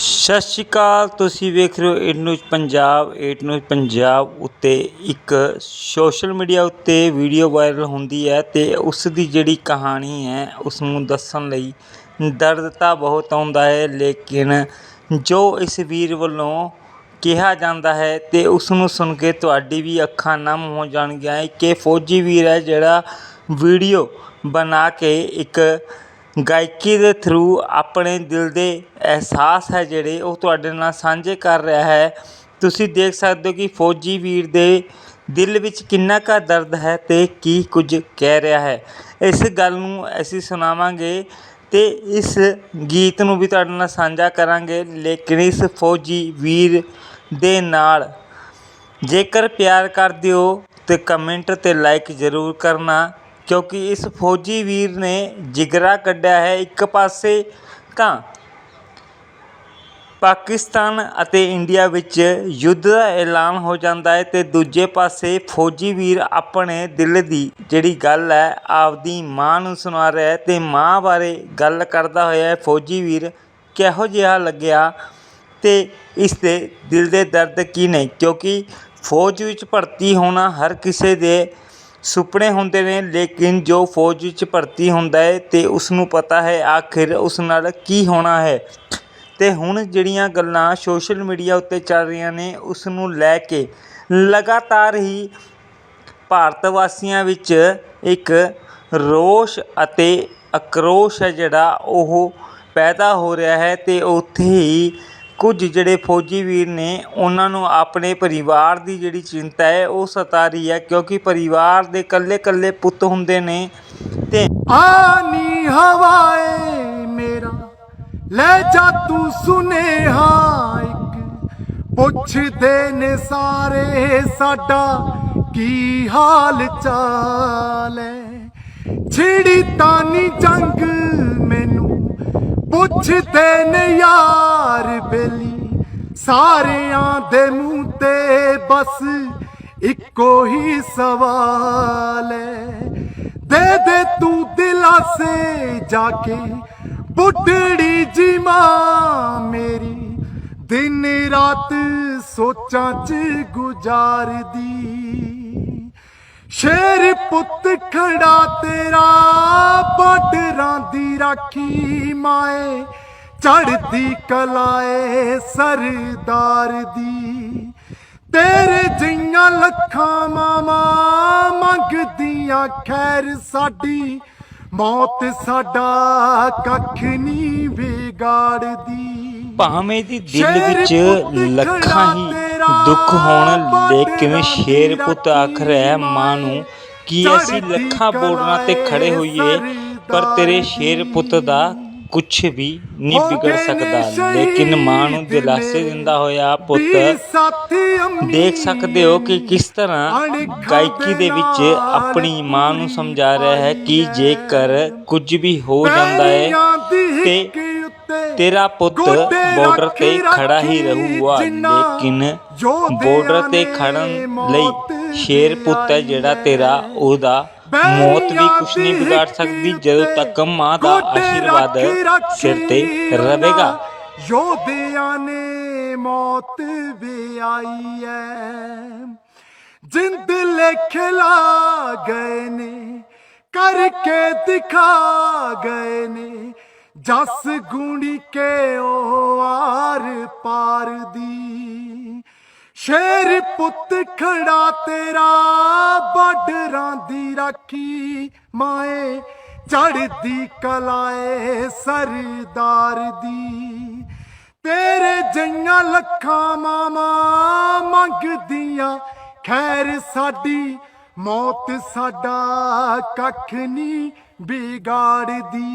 ਸਤਿ ਸ਼੍ਰੀ ਅਕਾਲ, ਤੁਸੀਂ ਵੇਖ ਰਹੇ ਹੋ eight news Punjab eight news Punjab ਉੱਤੇ ਇੱਕ ਸੋਸ਼ਲ ਮੀਡੀਆ ਉੱਤੇ ਵੀਡੀਓ ਵਾਇਰਲ ਹੁੰਦੀ ਹੈ ਅਤੇ ਉਸ ਦੀ ਜਿਹੜੀ ਕਹਾਣੀ ਹੈ, ਉਸ ਨੂੰ ਦੱਸਣ ਲਈ ਦਰਦ ਤਾਂ ਬਹੁਤ ਆਉਂਦਾ ਹੈ, ਲੇਕਿਨ ਜੋ ਇਸ ਵੀਰ ਵੱਲੋਂ ਕਿਹਾ ਜਾਂਦਾ ਹੈ ਅਤੇ ਉਸ ਨੂੰ ਸੁਣ ਕੇ ਤੁਹਾਡੀ ਵੀ ਅੱਖਾਂ ਨਮ ਹੋ ਜਾਣਗੀਆਂ ਕਿ ਫੌਜੀ ਵੀਰ ਹੈ ਜਿਹੜਾ ਵੀਡੀਓ ਬਣਾ ਕੇ ਇੱਕ ਗਾਇਕੀ ਦੇ ਥਰੂ ਆਪਣੇ ਦਿਲ ਦੇ ਅਹਿਸਾਸ ਹੈ ਜਿਹੜੇ ਉਹ ਤੁਹਾਡੇ ਨਾਲ ਸਾਂਝੇ ਕਰ ਰਿਹਾ ਹੈ। ਤੁਸੀਂ ਦੇਖ ਸਕਦੇ ਹੋ ਕਿ ਫੌਜੀ ਵੀਰ ਦੇ ਦਿਲ ਵਿੱਚ ਕਿੰਨਾ ਕੁ ਦਰਦ ਹੈ ਅਤੇ ਕੀ ਕੁਝ ਕਹਿ ਰਿਹਾ ਹੈ। ਇਸ ਗੱਲ ਨੂੰ ਅਸੀਂ ਸੁਣਾਵਾਂਗੇ ਅਤੇ ਇਸ ਗੀਤ ਨੂੰ ਵੀ ਤੁਹਾਡੇ ਨਾਲ ਸਾਂਝਾ ਕਰਾਂਗੇ। ਲੇਕਿਨ ਇਸ ਫੌਜੀ ਵੀਰ ਦੇ ਨਾਲ ਜੇਕਰ ਪਿਆਰ ਕਰਦੇ ਹੋ ਤਾਂ ਕਮੈਂਟ ਅਤੇ ਲਾਈਕ ਜ਼ਰੂਰ ਕਰਨਾ। ਕਿਉਂਕਿ ਇਸ ਫੌਜੀ ਵੀਰ ਨੇ ਜਿਗਰਾ ਕੱਢਿਆ ਹੈ ਇੱਕ ਪਾਸੇ ਤਾਂ ਪਾਕਿਸਤਾਨ ਅਤੇ ਇੰਡੀਆ ਵਿੱਚ ਯੁੱਧ ਦਾ ਐਲਾਨ ਹੋ ਜਾਂਦਾ ਹੈ ਅਤੇ ਦੂਜੇ ਪਾਸੇ ਫੌਜੀ ਵੀਰ ਆਪਣੇ ਦਿਲ ਦੀ ਜਿਹੜੀ ਗੱਲ ਹੈ, ਆਪਦੀ ਮਾਂ ਨੂੰ ਸੁਣਾ ਰਿਹਾ ਹੈ ਅਤੇ ਮਾਂ ਬਾਰੇ ਗੱਲ ਕਰਦਾ ਹੋਇਆ ਫੌਜੀ ਵੀਰ ਕਿਹੋ ਜਿਹਾ ਲੱਗਿਆ ਅਤੇ ਇਸ ਦੇ ਦਿਲ ਦੇ ਦਰਦ ਕੀ ਨੇ? ਕਿਉਂਕਿ ਫੌਜ ਵਿੱਚ ਭਰਤੀ ਹੋਣਾ ਹਰ ਕਿਸੇ ਦੇ ਸੁਪਨੇ ਹੁੰਦੇ ਨੇ, ਲੇਕਿਨ ਜੋ ਫੌਜ ਵਿੱਚ ਭਰਤੀ ਹੁੰਦਾ ਹੈ ਅਤੇ ਉਸ ਨੂੰ ਪਤਾ ਹੈ ਆਖਿਰ ਉਸ ਨਾਲ ਕੀ ਹੋਣਾ ਹੈ। ਅਤੇ ਹੁਣ ਜਿਹੜੀਆਂ ਗੱਲਾਂ ਸੋਸ਼ਲ ਮੀਡੀਆ ਉੱਤੇ ਚੱਲ ਰਹੀਆਂ ਨੇ ਉਸ ਨੂੰ ਲੈ ਕੇ ਲਗਾਤਾਰ ਹੀ ਭਾਰਤ ਵਾਸੀਆਂ ਵਿੱਚ ਇੱਕ ਰੋਸ਼ ਅਤੇ ਆਕਰੋਸ਼ ਹੈ ਜਿਹੜਾ ਉਹ ਪੈਦਾ ਹੋ ਰਿਹਾ ਹੈ ਅਤੇ ਉੱਥੇ ਹੀ ਕੁਝ ਜਿਹੜੇ ਫੌਜੀ ਵੀਰ ਨੇ, ਉਹਨਾਂ ਨੂੰ ਆਪਣੇ ਪਰਿਵਾਰ ਦੀ ਜਿਹੜੀ ਚਿੰਤਾ ਹੈ, ਉਹ ਸਤਾ ਰਹੀ ਹੈ, ਕਿਉਂਕਿ ਪਰਿਵਾਰ ਦੇ ਇਕੱਲੇ ਇਕੱਲੇ ਪੁੱਤ ਹੁੰਦੇ ਨੇ ਤੇ ਆਨੀ ਹਵਾਏ ਮੇਰਾ, ਲੈ ਜਾ ਤੂੰ ਸੁਨੇਹਾ ਇੱਕ। ਪੁੱਛਦੇ ਨੇ ਸਾਰੇ ਸਾਡਾ, ਕੀ ਹਾਲ ਚਾਲ ਹੈ? ਛਿੜੀ ਤਾਨੀ ਜੰਗ ਪੁੱਛਦੇ ਨੇ ਯਾਰ ਬੇਲੀ। ਸਾਰਿਆਂ ਦੇ ਮੂੰਹ ਤੇ ਬਸ ਇੱਕੋ ਹੀ ਸਵਾਲ ਹੈ ਦੇ ਦੇ ਤੂੰ ਦਿਲਾਸੇ ਜਾ ਕੇ, ਬੁੱਢੜੀ ਜੀ ਮਾਂ ਮੇਰੀ। ਦਿਨ ਰਾਤ ਸੋਚਾਂ ਚ ਗੁਜ਼ਾਰਦੀ। ਸ਼ੇਰ ਪੁੱਤ ਖੜਾ ਤੇਰਾ ਬਾਰਡਰਾਂ ਦੀ ਰਾਖੀ ਮਾਏ ਚੜਦੀ ਕਲਾਏ ਸਰਦਾਰ ਦੀ। ਤੇਰੇ ਜਿਹੀਆਂ ਲੱਖਾਂ ਮਾਵਾਂ ਮੰਗਦੀਆਂ ਖੈਰ ਸਾਡੀ ਮੌਤ ਸਾਡਾ ਕੱਖ ਨਹੀਂ ਵਿਗਾੜਦੀ। ਭਾਵੇਂ ਦੀ ਦਿਲ ਵਿੱਚ ਲੱਖਾਂ ਹੀ ਦੁੱਖ ਹੋਣ ਲੇਕਿਨ ਸ਼ੇਰ ਪੁੱਤ ਆਖ ਰਿਹਾ ਮਾਂ ਨੂੰ? ਕਿ ਅਸੀਂ ਲੱਖਾਂ ਬੋਰਡਰਾਂ ਤੇ ਖੜੇ ਹੋਈਏ ਪਰ ਤੇਰੇ ਸ਼ੇਰ ਪੁੱਤ ਦਾ ਕੁਝ ਵੀ ਨਹੀਂ ਵਿਗੜ ਸਕਦਾ। ਲੇਕਿਨ ਮਾਂ ਨੂੰ ਦਿਲਾਸੇ ਦਿੰਦਾ ਹੋਇਆ ਪੁੱਤ ਦੇਖ ਸਕਦੇ ਹੋ ਕਿ ਕਿਸ ਤਰ੍ਹਾਂ ਗਾਇਕੀ ਦੇ ਵਿੱਚ ਆਪਣੀ ਮਾਂ ਨੂੰ ਸਮਝਾ ਰਿਹਾ ਹੈ ਕਿ ਜੇਕਰ ਕੁਝ ਵੀ ਹੋ ਜਾਂਦਾ ਹੈ ਤੇ ਤੇਰਾ ਪੁੱਤ ਬਾਰਡਰ ਤੇ ਖੜਾ ਹੀ ਰਹੂਗਾ ਲੇਕਿਨ ਬਾਰਡਰ ਤੇ ਖੜਨ ਲਈ ਸ਼ੇਰ ਪੁੱਤ ਹੈ ਜਿਹੜਾ ਤੇਰਾ ਉਹਦਾ ਮੌਤ ਵੀ ਕੁਛ ਨਹੀਂ ਵਿਗਾੜ ਸਕਦੀ ਜਦੋਂ ਤੱਕ ਮਾਂ ਦਾ ਆਸ਼ੀਰਵਾਦ ਸਿਰ ਤੇ ਰਹੇਗਾ ਯੋਧਿਆਂ ਨੇ ਮੌਤ ਵੀ ਆਈ ਐ। ਜਿੰਦ ਲਿਖਲਾ ਗਏ ਨੇ ਕਰਕੇ ਦਿਖਾ ਗਏ ਨੇ ਜਸ ਗੁਣੀ ਕੇ ਉਹ ਆਰ ਪਾਰ ਦੀ। ਸ਼ੇਰ ਪੁੱਤ ਖੜਾ ਤੇਰਾ ਬਾਰਡਰਾਂ ਦੀ ਰਾਖੀ ਮਾਏ ਚੜਦੀ ਕਲਾਏ ਸਰਦਾਰ ਦੀ। ਤੇਰੇ ਜਈਆਂ ਲੱਖਾਂ ਮਾਵਾਂ ਮੰਗਦੀਆਂ, ਖੈਰ ਸਾਡੀ ਮੌਤ ਸਾਡਾ ਕੱਖ ਨਹੀਂ ਵਿਗਾੜਦੀ।